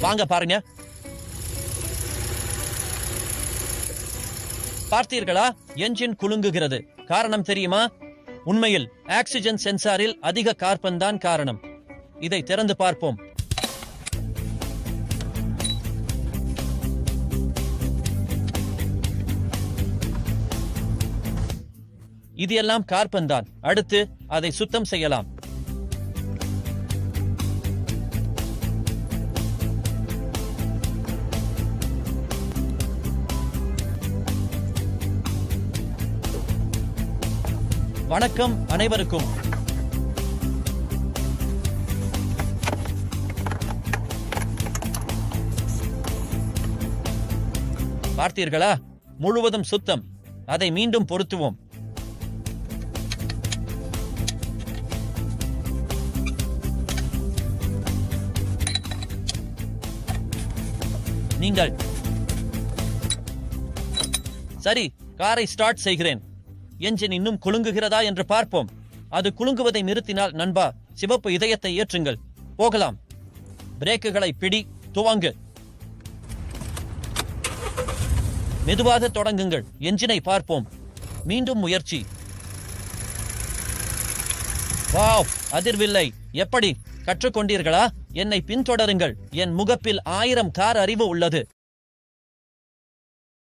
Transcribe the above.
வாங்க பாருங்க. பார்த்தீர்களா? என்ஜின் குலுங்குகிறது. காரணம் தெரியுமா? உண்மையில் ஆக்சிஜன் சென்சாரில் அதிக கார்பன் தான் காரணம். இதை திறந்து பார்ப்போம். இது எல்லாம் கார்பன் தான். அடுத்து அதை சுத்தம் செய்யலாம். வணக்கம் அனைவருக்கும். பார்த்தீர்களா? முழுவதும் சுத்தம். அதை மீண்டும் பொருத்துவோம். நீங்கள். சரி காரை ஸ்டார்ட் செய்கிறேன். என்ஜின் இன்னும் குலுங்குகிறதா என்று பார்ப்போம். அது குலுங்குவதை நிறுத்தினால் நண்பா சிவப்பு இதயத்தை ஏற்றுங்கள். போகலாம். பிரேக்குகளை பிடி துவங்கு. மெதுவாக தொடங்குங்கள். என்ஜினை பார்ப்போம். மீண்டும் முயற்சி. வாவ் அதிர்வில்லை. எப்படி? கற்றுக்கொண்டீர்களா? என்னை பின்தொடருங்கள். என் முகப்பில் ஆயிரம் கார் அறிவு உள்ளது.